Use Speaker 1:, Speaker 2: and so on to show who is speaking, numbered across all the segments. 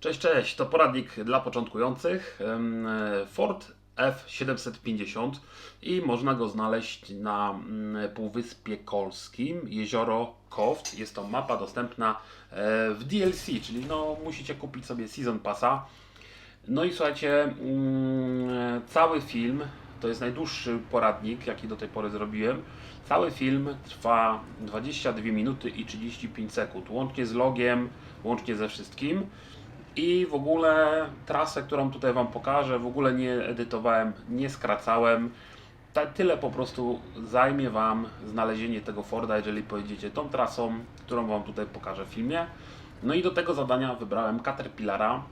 Speaker 1: Cześć, cześć, to poradnik dla początkujących Ford F750 i można go znaleźć na mm, Półwyspie Kolskim, jezioro Koft. Jest to mapa dostępna e, w DLC, czyli no, musicie kupić sobie Season Passa. No i słuchajcie, mm, cały film to jest najdłuższy poradnik, jaki do tej pory zrobiłem. Cały film trwa 22 minuty i 35 sekund, łącznie z logiem, łącznie ze wszystkim. I w ogóle trasę, którą tutaj Wam pokażę, w ogóle nie edytowałem, nie skracałem. Ta, tyle po prostu zajmie Wam znalezienie tego Forda, jeżeli pojedziecie tą trasą, którą Wam tutaj pokażę w filmie. No i do tego zadania wybrałem Caterpillara.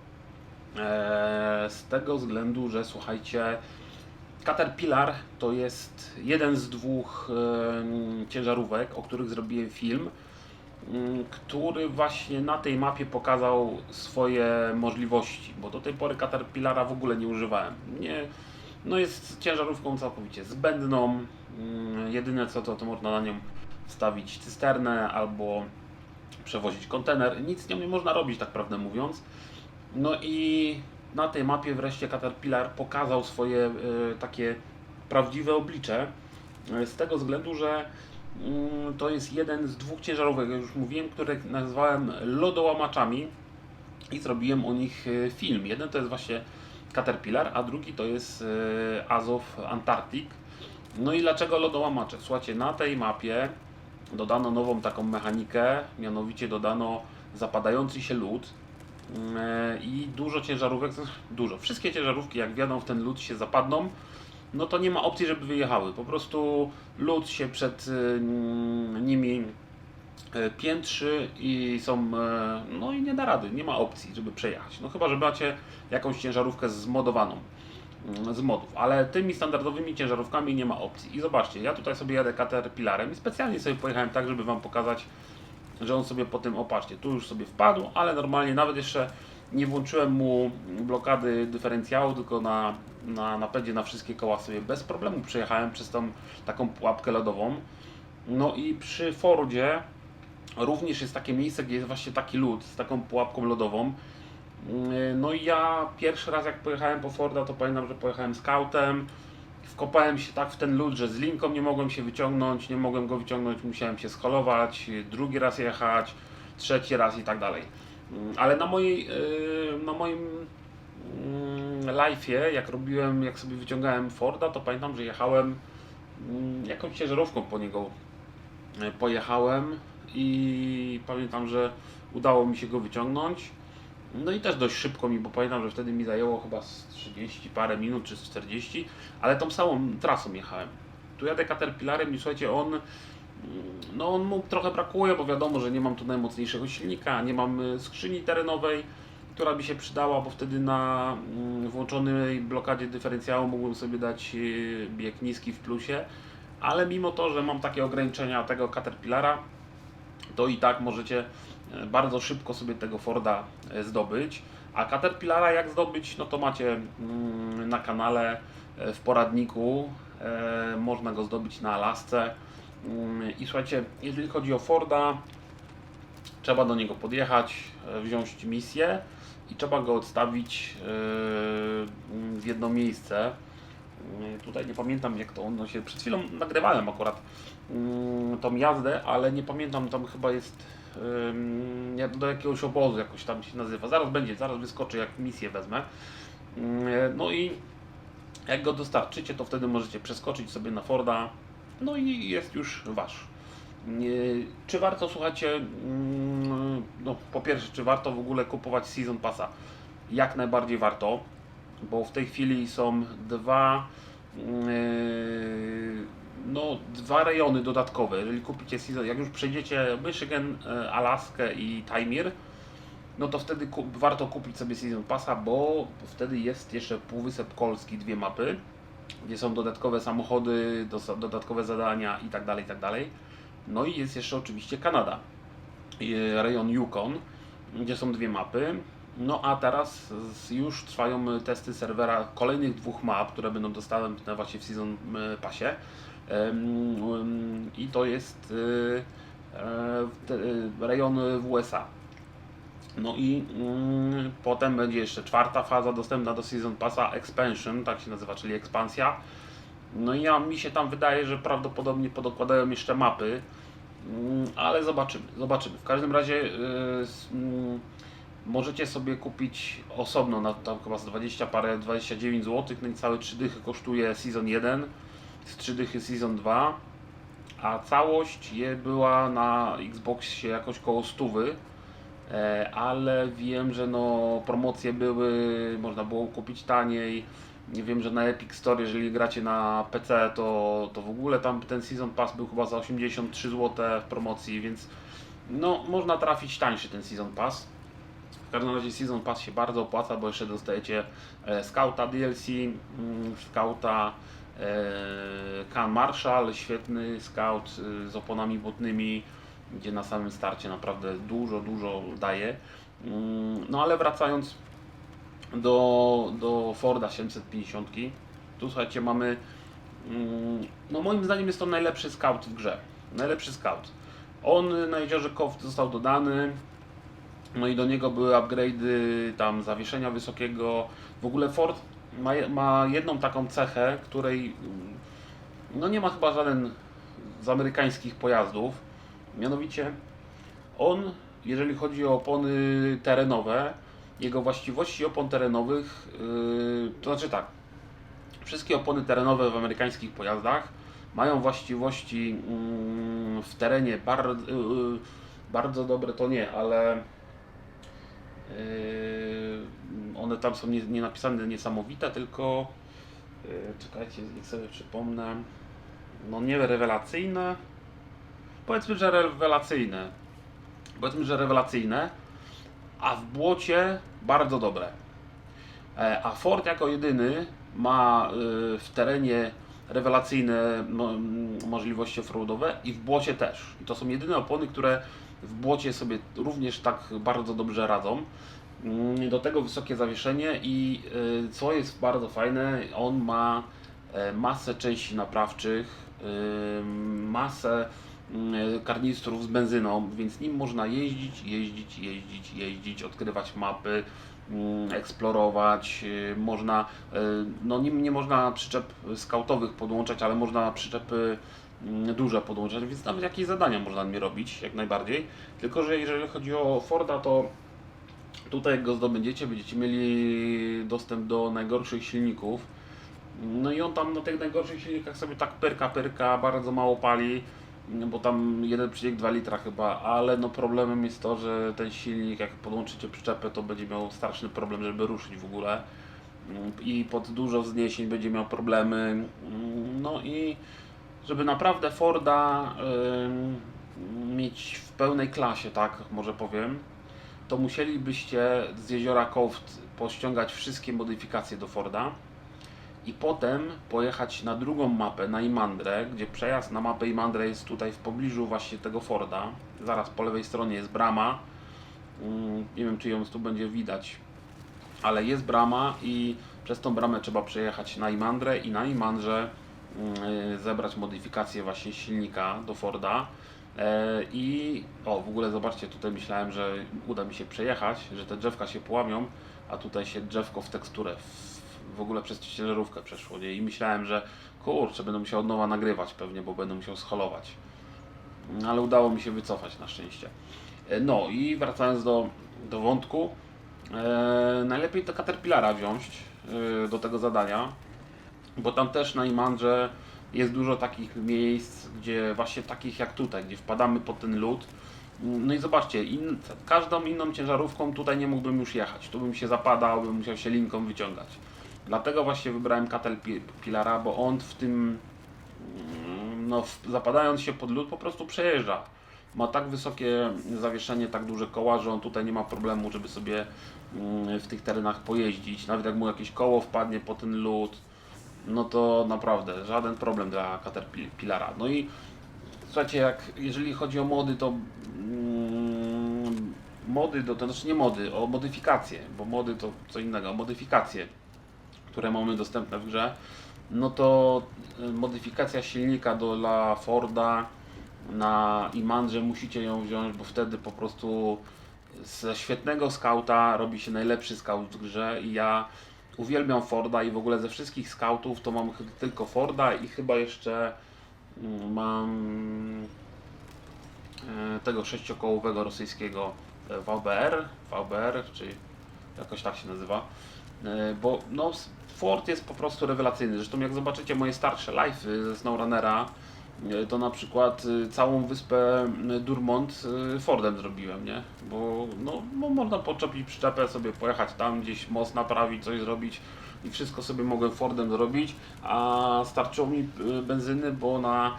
Speaker 1: Eee, z tego względu, że słuchajcie, Caterpillar to jest jeden z dwóch em, ciężarówek, o których zrobiłem film, który właśnie na tej mapie pokazał swoje możliwości, bo do tej pory Caterpillara w ogóle nie używałem. Nie, no jest ciężarówką całkowicie zbędną. Mm, Jedyne co to, to można na nią wstawić cysternę albo przewozić kontener. Nic z nią nie można robić, tak prawdę mówiąc. No i na tej mapie wreszcie Caterpillar pokazał swoje e, takie prawdziwe oblicze. E, z tego względu, że mm, to jest jeden z dwóch ciężarówek, jak już mówiłem, które nazwałem lodołamaczami i zrobiłem o nich e, film. Jeden to jest właśnie Caterpillar, a drugi to jest e, Azov Antarctic. No i dlaczego lodołamacze? Słuchajcie, na tej mapie dodano nową taką mechanikę, mianowicie dodano zapadający się lód e, i dużo ciężarówek, dużo, wszystkie ciężarówki jak wjadą w ten lód się zapadną, no to nie ma opcji, żeby wyjechały. Po prostu lód się przed e, nimi e, piętrzy i są, e, no i nie da rady, nie ma opcji, żeby przejechać. No chyba, że macie jakąś ciężarówkę zmodowaną mm, z modów, ale tymi standardowymi ciężarówkami nie ma opcji. I zobaczcie, ja tutaj sobie jadę Caterpillarem i specjalnie sobie pojechałem tak, żeby Wam pokazać, że on sobie po tym, opatrzcie, tu już sobie wpadł, ale normalnie nawet jeszcze nie włączyłem mu blokady dyferencjału, tylko na, na napędzie na wszystkie koła sobie bez problemu przejechałem przez tą taką pułapkę lodową. No i przy Fordzie również jest takie miejsce, gdzie jest właśnie taki lód z taką pułapką lodową. Yy, No i ja pierwszy raz jak pojechałem po Forda, to pamiętam, że pojechałem scoutem. Wkopałem się tak w ten lód, że z linką nie mogłem się wyciągnąć, nie mogłem go wyciągnąć, musiałem się scholować, drugi raz jechać, trzeci raz i tak dalej. Yy, Ale na mojej, yy, na moim mm, live'ie, jak robiłem, jak sobie wyciągałem Forda, to pamiętam, że jechałem mm, jakąś ciężarówką po niego e, pojechałem i pamiętam, że udało mi się go wyciągnąć. No i też dość szybko mi, bo pamiętam, że wtedy mi zajęło chyba z 30 parę minut czy z 40, ale tą samą trasą jechałem. Tu jadę Caterpillarem i słuchajcie, on mm, no on mu trochę brakuje, bo wiadomo, że nie mam tu najmocniejszego silnika, nie mam y, skrzyni terenowej, która by się przydała, bo wtedy na mm, włączonej blokadzie dyferencjału mógłbym sobie dać y, bieg niski w plusie, ale mimo to, że mam takie ograniczenia tego Caterpillara, to i tak możecie e, bardzo szybko sobie tego Forda e, zdobyć. A Caterpillara jak zdobyć, no to macie mm, na kanale e, w poradniku. Można go zdobyć na Alasce. Mm, I słuchajcie, jeżeli chodzi o Forda, trzeba do niego podjechać, e, wziąć misję i trzeba go odstawić e, w jedno miejsce. Mm, Tutaj nie pamiętam jak to ono się. Przed chwilą nagrywałem akurat tą jazdę, ale nie pamiętam, tam chyba jest do jakiegoś obozu jakoś tam się nazywa. Zaraz będzie, zaraz wyskoczy jak misję wezmę. Ym, No i jak go dostarczycie, to wtedy możecie przeskoczyć sobie na Forda. No i jest już wasz. Czy warto, słuchajcie, mm, no po pierwsze, czy warto w ogóle kupować Season Passa? Jak najbardziej warto, bo w tej chwili są dwa, yy, no, dwa rejony dodatkowe. Jeżeli kupicie Season, jak już przejdziecie Michigan, e, Alaskę i Taimir, no to wtedy warto kupić sobie Season Passa, bo wtedy jest jeszcze Półwysep Kolski, dwie mapy, gdzie są dodatkowe samochody, dodatkowe zadania i tak dalej, tak dalej. No i jest jeszcze oczywiście Kanada, rejon Yukon, gdzie są dwie mapy. No a teraz już trwają testy serwera kolejnych dwóch map, które będą dostępne właśnie w Season e, Passie. I to jest e, e, rejon w USA. No i mm, potem będzie jeszcze czwarta faza dostępna do Season Passa Expansion, tak się nazywa, czyli ekspansja. No i ja, mi się tam wydaje, że prawdopodobnie podokładają jeszcze mapy, mm, ale zobaczymy, zobaczymy. W każdym razie yy, możecie sobie kupić osobno na tam chyba z 20 parę 29 zł, no i całe 3 dychy kosztuje Season 1, z 3 dychy Season 2, a całość je była na Xboxie jakoś koło 100 ale wiem, że no promocje były, można było kupić taniej. Nie wiem, że na Epic Store, jeżeli gracie na PC, to, to w ogóle tam ten Season Pass był chyba za 83 zł w promocji, więc no można trafić tańszy ten Season Pass. W każdym razie Season Pass się bardzo opłaca, bo jeszcze dostajecie e, Scouta DLC, mm, Scouta e, Khan Marshall, świetny Scout e, z oponami butnymi, gdzie na samym starcie naprawdę dużo, dużo daje. Mm, No ale wracając do, do Forda 750, tu słuchajcie mamy, mm, no moim zdaniem jest to najlepszy scout w grze. Najlepszy scout. On na jeziorze Kow został dodany, no i do niego były upgrade'y tam zawieszenia wysokiego. W ogóle Ford ma, ma jedną taką cechę, której mm, no nie ma chyba żaden z amerykańskich pojazdów. Mianowicie on, jeżeli chodzi o opony terenowe, jego właściwości opon terenowych, yy, to znaczy tak, wszystkie opony terenowe w amerykańskich pojazdach mają właściwości mm, w terenie bardzo, bardzo dobre, to nie, ale yy, one tam są nie, nie napisane niesamowite, tylko yy, czekajcie, niech sobie przypomnę, no nie rewelacyjne, powiedzmy, że rewelacyjne, powiedzmy, że rewelacyjne, a w błocie bardzo dobre. E, A Ford jako jedyny ma y, w terenie rewelacyjne możliwości offroadowe i w błocie też. I to są jedyne opony, które w błocie sobie również tak bardzo dobrze radzą. Mm, Do tego wysokie zawieszenie i y, co jest bardzo fajne, on ma e, masę części naprawczych, masę karnistrów z benzyną, więc nim można jeździć, jeździć, jeździć, jeździć, odkrywać mapy, mm, eksplorować, y, można, y, no nim nie można przyczep skautowych podłączać, ale można przyczepy mm, duże podłączać, więc nawet jakieś zadania można nimi robić, jak najbardziej. Tylko, że jeżeli chodzi o Forda, to tutaj jak go zdobędziecie, będziecie mieli dostęp do najgorszych silników. No i on tam na tych najgorszych silnikach sobie tak pyrka, pyrka, bardzo mało pali, bo tam 1,2 litra chyba, ale no problemem jest to, że ten silnik jak podłączycie przyczepę, to będzie miał straszny problem, żeby ruszyć w ogóle i pod dużo wzniesień będzie miał problemy. No i żeby naprawdę Forda mieć w pełnej klasie, tak może powiem, to musielibyście z jeziora Koft pościągać wszystkie modyfikacje do Forda i potem pojechać na drugą mapę, na Imandrę, gdzie przejazd na mapę Imandrę jest tutaj w pobliżu właśnie tego Forda. Zaraz po lewej stronie jest brama. Mm, Nie wiem, czy ją tu będzie widać, ale jest brama i przez tą bramę trzeba przejechać na Imandrę i na Imandrze mm, zebrać modyfikację właśnie silnika do Forda. E, I o, w ogóle zobaczcie, tutaj myślałem, że uda mi się przejechać, że te drzewka się połamią, a tutaj się drzewko w teksturę, w, ogóle przez ciężarówkę przeszło. Nie? I myślałem, że kurczę, będę musiał od nowa nagrywać pewnie, bo będę musiał scholować. Ale udało mi się wycofać na szczęście. E, No i wracając do, do wątku, e, najlepiej to Caterpillara wziąć e, do tego zadania, bo tam też na Imandrze jest dużo takich miejsc, gdzie właśnie takich jak tutaj, gdzie wpadamy pod ten lód. No i zobaczcie, in, każdą inną ciężarówką tutaj nie mógłbym już jechać. Tu bym się zapadał, bym musiał się linką wyciągać. Dlatego właśnie wybrałem Caterpillara, bo on w tym, mm, no zapadając się pod lód po prostu przejeżdża. Ma tak wysokie zawieszenie, tak duże koła, że on tutaj nie ma problemu, żeby sobie mm, w tych terenach pojeździć. Nawet jak mu jakieś koło wpadnie po ten lód, no to naprawdę żaden problem dla Caterpillara. No i słuchajcie, jak jeżeli chodzi o mody, to mm, mody, to, to znaczy nie mody, o modyfikacje, bo mody to co innego, modyfikacje, które mamy dostępne w grze, no to y, modyfikacja silnika do dla Forda na Imandrze musicie ją wziąć, bo wtedy po prostu ze świetnego skauta robi się najlepszy scout w grze i ja uwielbiam Forda i w ogóle ze wszystkich scoutów to mam tylko Forda i chyba jeszcze mm, mam e, tego sześciokołowego rosyjskiego e, VBR, VBR, czy jakoś tak się nazywa, bo no, Ford jest po prostu rewelacyjny. Zresztą jak zobaczycie moje starsze live'y ze SnowRunnera, e, to na przykład e, całą wyspę Durmont e, Fordem zrobiłem, nie? Bo no, no, można podczepić przyczepę, sobie pojechać tam gdzieś, most naprawić, coś zrobić i wszystko sobie mogłem Fordem zrobić, a starczyło mi e, benzyny, bo na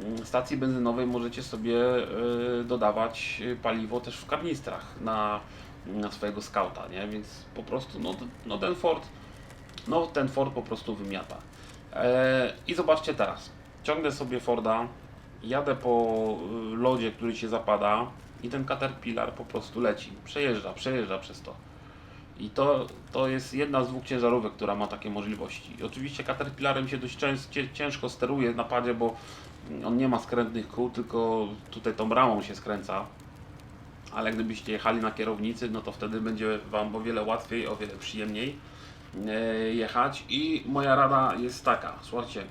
Speaker 1: mm, stacji benzynowej możecie sobie e, dodawać e, paliwo też w karnistrach na, na swojego skauta, nie? Więc po prostu no, no ten Ford no ten Ford po prostu wymiata. E, I zobaczcie teraz. Ciągnę sobie Forda, jadę po y, lodzie, który się zapada i ten Caterpillar po prostu leci. Przejeżdża, przejeżdża przez to. I to, to jest jedna z dwóch ciężarówek, która ma takie możliwości. I oczywiście Caterpillarem się dość ciężko steruje w napadzie, bo on nie ma skrętnych kół, tylko tutaj tą ramą się skręca. Ale gdybyście jechali na kierownicy, no to wtedy będzie Wam o wiele łatwiej, o wiele przyjemniej e, jechać. I moja rada jest taka, słuchajcie,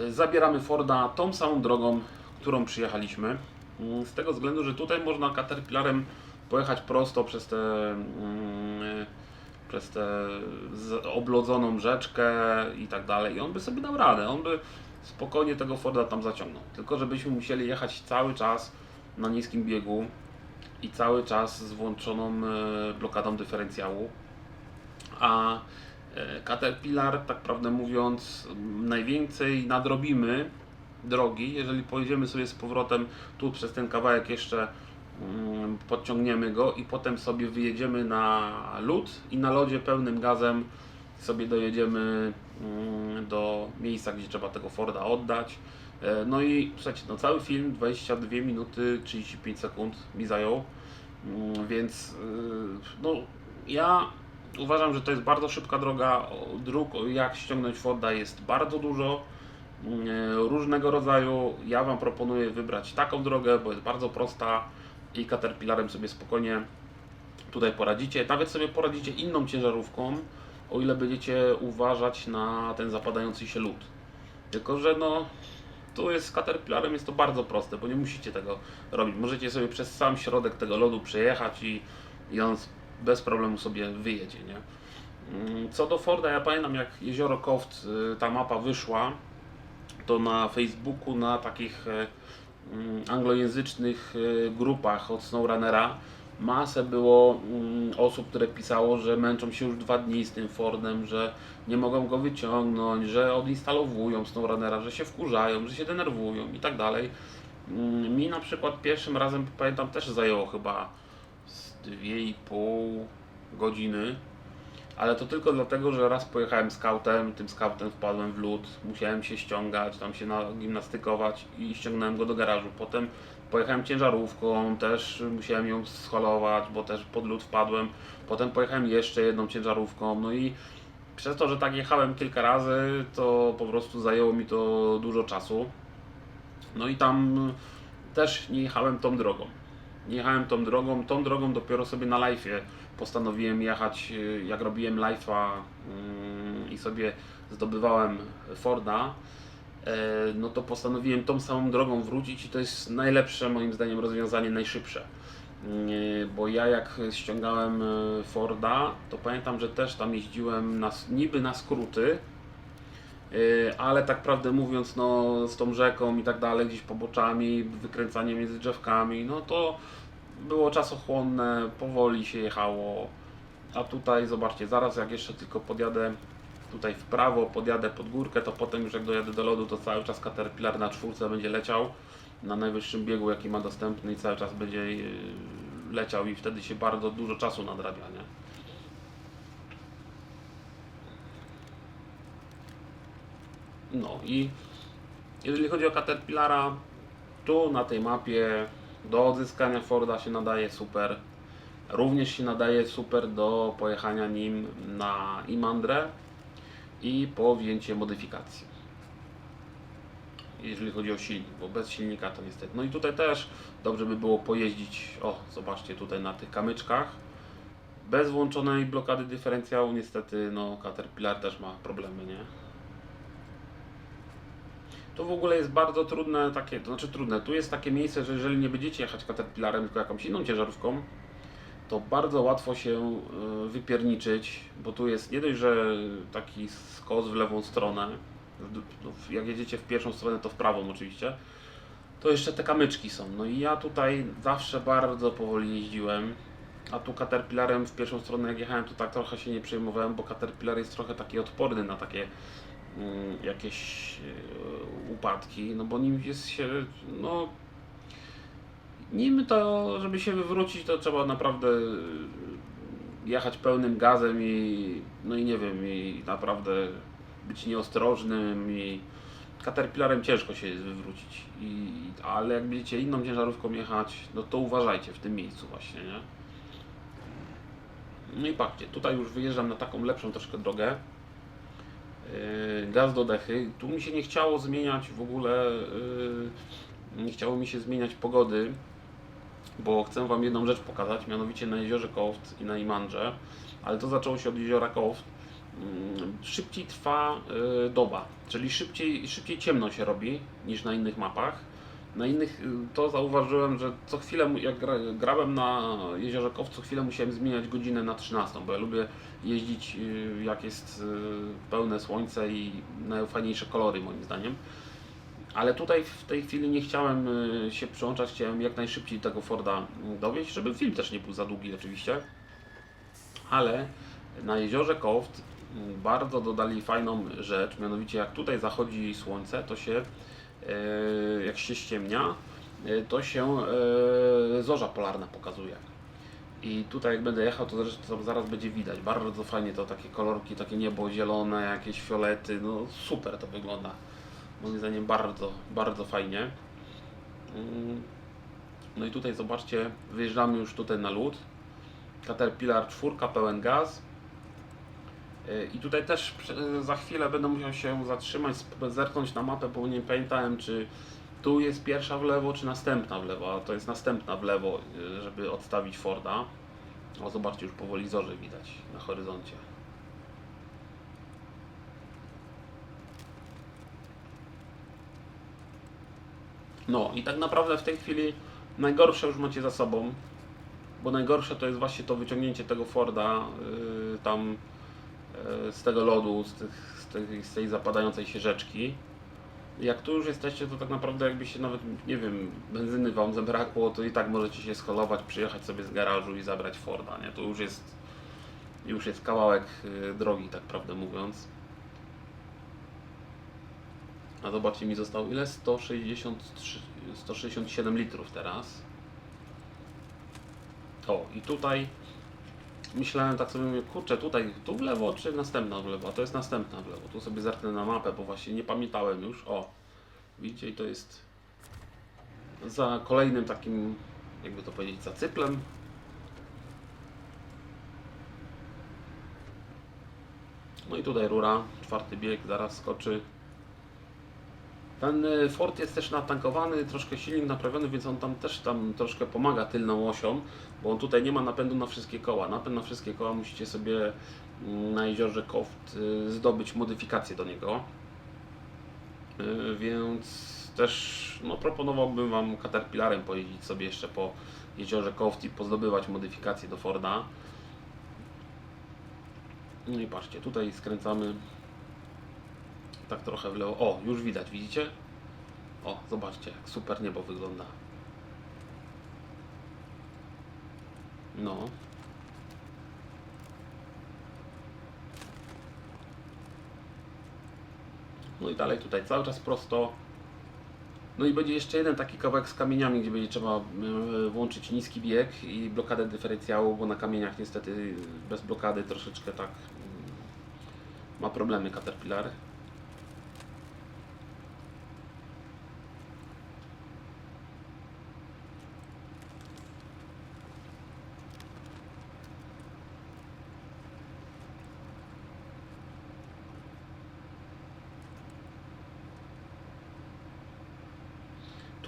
Speaker 1: e, zabieramy Forda tą samą drogą, którą przyjechaliśmy. Mm, Z tego względu, że tutaj można Caterpillarem pojechać prosto przez tę mm, przez tę oblodzoną rzeczkę i tak dalej. I on by sobie dał radę. On by spokojnie tego Forda tam zaciągnął. Tylko żebyśmy musieli jechać cały czas na niskim biegu i cały czas z włączoną e, blokadą dyferencjału. A e, Caterpillar, tak prawdę mówiąc, najwięcej nadrobimy drogi, jeżeli pojedziemy sobie z powrotem tu przez ten kawałek jeszcze mm, podciągniemy go i potem sobie wyjedziemy na lód i na lodzie pełnym gazem sobie dojedziemy mm, do miejsca, gdzie trzeba tego Forda oddać. E, No i słuchajcie, no cały film 22 minuty 35 sekund mi zajął, Mm, więc y, no ja uważam, że to jest bardzo szybka droga. Dróg, jak ściągnąć Forda jest bardzo dużo mm, różnego rodzaju. Ja Wam proponuję wybrać taką drogę, bo jest bardzo prosta i Caterpillarem sobie spokojnie tutaj poradzicie. Nawet sobie poradzicie inną ciężarówką, o ile będziecie uważać na ten zapadający się lód. Tylko, że no tu jest z Caterpillarem jest to bardzo proste, bo nie musicie tego robić. Możecie sobie przez sam środek tego lodu przejechać i, i on bez problemu sobie wyjedzie, nie? Mm, Co do Forda, ja pamiętam jak Jezioro Koft, y, ta mapa wyszła, to na Facebooku, na takich e, mm, anglojęzycznych e, grupach od SnowRunnera masę było mm, osób, które pisało, że męczą się już dwa dni z tym Fordem, że nie mogą go wyciągnąć, że odinstalowują SnowRunnera, że się wkurzają, że się denerwują i tak dalej. Mm, Mi na przykład pierwszym razem, pamiętam, też zajęło chyba z 2,5 godziny, ale to tylko dlatego, że raz pojechałem scoutem, tym scoutem wpadłem w lód, musiałem się ściągać, tam się nagimnastykować i ściągnąłem go do garażu. Potem pojechałem ciężarówką, też musiałem ją scholować, bo też pod lód wpadłem. Potem pojechałem jeszcze jedną ciężarówką, no i przez to, że tak jechałem kilka razy, to po prostu zajęło mi to dużo czasu. No i tam też nie jechałem tą drogą. Nie jechałem tą drogą, tą drogą dopiero sobie na live'ie postanowiłem jechać, y, jak robiłem live'a mm, i sobie zdobywałem Forda, e, no to postanowiłem tą samą drogą wrócić i to jest najlepsze moim zdaniem rozwiązanie, najszybsze. Mm, Bo ja jak ściągałem e, Forda, to pamiętam, że też tam jeździłem na, niby na skróty, Yy, ale tak prawdę mówiąc, no z tą rzeką i tak dalej, gdzieś poboczami, wykręcanie między drzewkami, no to było czasochłonne, powoli się jechało. A tutaj zobaczcie, zaraz jak jeszcze tylko podjadę tutaj w prawo, podjadę pod górkę, to potem już jak dojadę do lodu, to cały czas Caterpillar na czwórce będzie leciał na najwyższym biegu, jaki ma dostępny i cały czas będzie yy, leciał i wtedy się bardzo dużo czasu nadrabia, nie? No i jeżeli chodzi o Caterpillara, tu na tej mapie do odzyskania Forda się nadaje super. Również się nadaje super do pojechania nim na Imandrę i po wzięcie modyfikacji. jeżeli chodzi o silnik, bo bez silnika to niestety. No i tutaj też dobrze by było pojeździć, o zobaczcie tutaj na tych kamyczkach. Bez włączonej blokady dyferencjału niestety no Caterpillar też ma problemy, nie? To w ogóle jest bardzo trudne takie, to znaczy trudne, tu jest takie miejsce, że jeżeli nie będziecie jechać Caterpillarem, tylko jakąś inną ciężarówką, to bardzo łatwo się y, wypierniczyć, bo tu jest nie dość, że taki skos w lewą stronę, no, jak jedziecie w pierwszą stronę, to w prawą oczywiście, to jeszcze te kamyczki są. No i ja tutaj zawsze bardzo powoli jeździłem, a tu Caterpillarem w pierwszą stronę jak jechałem, to tak trochę się nie przejmowałem, bo Caterpillar jest trochę taki odporny na takie jakieś y, upadki, no bo nim jest się, no nim to, żeby się wywrócić, to trzeba naprawdę y, jechać pełnym gazem i no i nie wiem, i naprawdę być nieostrożnym i Caterpillarem ciężko się jest wywrócić. I, ale jak będziecie inną ciężarówką jechać, no to uważajcie w tym miejscu właśnie, nie? No i patrzcie, tutaj już wyjeżdżam na taką lepszą troszkę drogę. Yy, gaz do dechy. Tu mi się nie chciało zmieniać w ogóle, yy, nie chciało mi się zmieniać pogody, bo chcę Wam jedną rzecz pokazać, mianowicie na jeziorze Koft i na Imandrze, ale to zaczęło się od jeziora Koft. Mm, Szybciej trwa yy, doba, czyli szybciej, szybciej ciemno się robi niż na innych mapach. Na innych y, to zauważyłem, że co chwilę, jak gra, grałem na jeziorze Kow, co chwilę musiałem zmieniać godzinę na 13, bo ja lubię jeździć y, jak jest y, pełne słońce i najfajniejsze kolory moim zdaniem. Ale tutaj w tej chwili nie chciałem się przyłączać, chciałem jak najszybciej tego Forda dowieść, żeby film też nie był za długi oczywiście. Ale na jeziorze Koft bardzo dodali fajną rzecz, mianowicie jak tutaj zachodzi słońce, to się jak się ściemnia, e, to się e, zorza polarna pokazuje. I tutaj jak będę jechał, to zresztą zaraz będzie widać. Bardzo fajnie to takie kolorki, takie niebo zielone, jakieś fiolety, no super to wygląda. Moim zdaniem bardzo, bardzo fajnie. Mm. No i tutaj zobaczcie, wyjeżdżamy już tutaj na lód. Caterpillar 4, pełen gaz. E, I tutaj też prze- za chwilę będę musiał się zatrzymać, zerknąć na mapę, bo nie pamiętałem, czy tu jest pierwsza w lewo, czy następna w lewo. A to jest następna w lewo, e, żeby odstawić Forda. O, zobaczcie, już powoli zorze widać na horyzoncie. No i tak naprawdę w tej chwili najgorsze już macie za sobą, bo najgorsze to jest właśnie to wyciągnięcie tego Forda yy, tam z tego lodu, z, tych, z, tej, z tej zapadającej się rzeczki. Jak tu już jesteście, to tak naprawdę jakbyście nawet, nie wiem, benzyny wam zabrakło, to i tak możecie się scholować, przyjechać sobie z garażu i zabrać Forda, nie? To już jest, już jest kawałek yy, drogi, tak prawdę mówiąc. A zobaczcie, mi zostało ile? 163, 167 litrów teraz. O, i tutaj myślałem tak sobie, mówię, kurczę, tutaj, tu w lewo, czy następna w lewo? A to jest następna w lewo. Tu sobie zerknę na mapę, bo właśnie nie pamiętałem już. O, widzicie, to jest za kolejnym takim, jakby to powiedzieć, za cyplem. No i tutaj rura, czwarty bieg, zaraz skoczy. Ten y, Ford jest też natankowany, troszkę silnik naprawiony, więc on tam też tam troszkę pomaga tylną osią, bo on tutaj nie ma napędu na wszystkie koła. Napęd na wszystkie koła musicie sobie mm, na jeziorze Koft y, zdobyć modyfikację do niego. Y, Więc też no, proponowałbym Wam Caterpillarem pojeździć sobie jeszcze po jeziorze Koft i pozdobywać modyfikacje do Forda. No i patrzcie, tutaj skręcamy tak trochę w lewo. O, już widać, widzicie? O, zobaczcie, jak super niebo wygląda. No. No i dalej tutaj cały czas prosto. No i będzie jeszcze jeden taki kawałek z kamieniami, gdzie będzie trzeba e, włączyć niski bieg i blokadę dyferencjału, bo na kamieniach niestety bez blokady troszeczkę tak mm, ma problemy Caterpillar.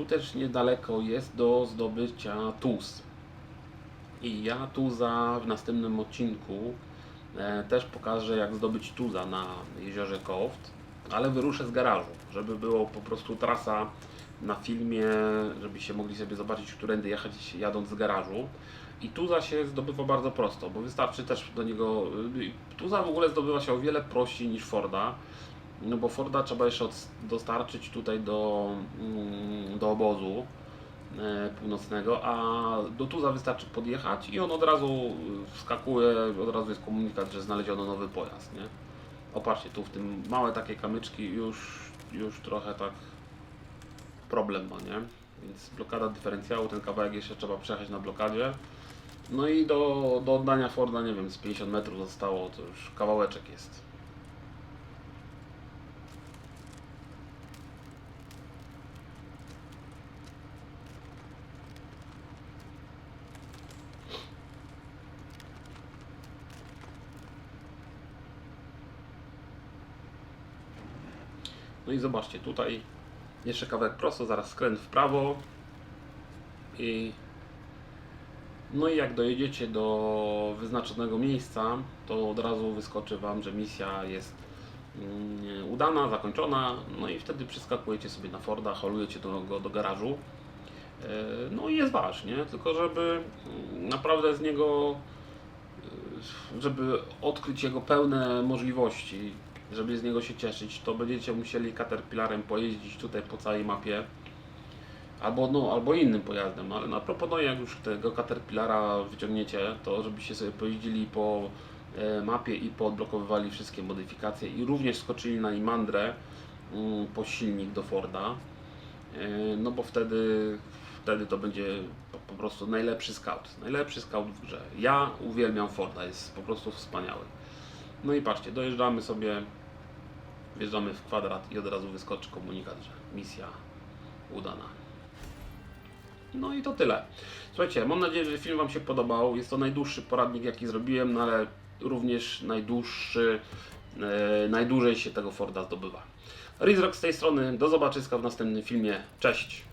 Speaker 1: Tu też niedaleko jest do zdobycia Tuz. I ja Tuza w następnym odcinku e, też pokażę jak zdobyć Tuza na jeziorze Koft, ale wyruszę z garażu, żeby było po prostu trasa na filmie, żebyście mogli sobie zobaczyć, którędy jechać jadąc z garażu. I Tuza się zdobywa bardzo prosto, bo wystarczy też do niego. y, Tuza w ogóle zdobywa się o wiele prościej niż Forda. No bo Forda trzeba jeszcze dostarczyć tutaj do, mm, do obozu e, północnego, a do Tuza wystarczy podjechać i on od razu wskakuje, od razu jest komunikat, że znaleziono nowy pojazd, nie? Opatrzcie, tu w tym małe takie kamyczki już, już trochę tak problem ma, nie? Więc blokada dyferencjału, ten kawałek jeszcze trzeba przejechać na blokadzie. No i do, do oddania Forda, nie wiem, z 50 metrów zostało, to już kawałeczek jest. No i zobaczcie, tutaj jeszcze kawałek prosto, zaraz skręt w prawo i no i jak dojedziecie do wyznaczonego miejsca, to od razu wyskoczy Wam, że misja jest mm, udana, zakończona, no i wtedy przeskakujecie sobie na Forda, holujecie do, go do garażu. E, No i jest Wasz, nie? Tylko żeby mm, naprawdę z niego, e, żeby odkryć jego pełne możliwości, żeby z niego się cieszyć, to będziecie musieli Caterpillarem pojeździć tutaj po całej mapie. Albo, no, albo innym pojazdem, ale no, proponuję, jak już tego Caterpillara wyciągniecie, to żebyście sobie pojeździli po e, mapie i poodblokowywali wszystkie modyfikacje i również skoczyli na Imandrę mm, po silnik do Forda. E, No bo wtedy, wtedy to będzie po prostu najlepszy scout. Najlepszy scout w grze. Ja uwielbiam Forda, jest po prostu wspaniały. No i patrzcie, dojeżdżamy sobie, wjeżdżamy w kwadrat i od razu wyskoczy komunikat, że misja udana. No i to tyle. Słuchajcie, mam nadzieję, że film Wam się podobał. Jest to najdłuższy poradnik, jaki zrobiłem, no ale również najdłuższy, e, najdłużej się tego Forda zdobywa. Rizrock z tej strony, do zobaczyska w następnym filmie. Cześć!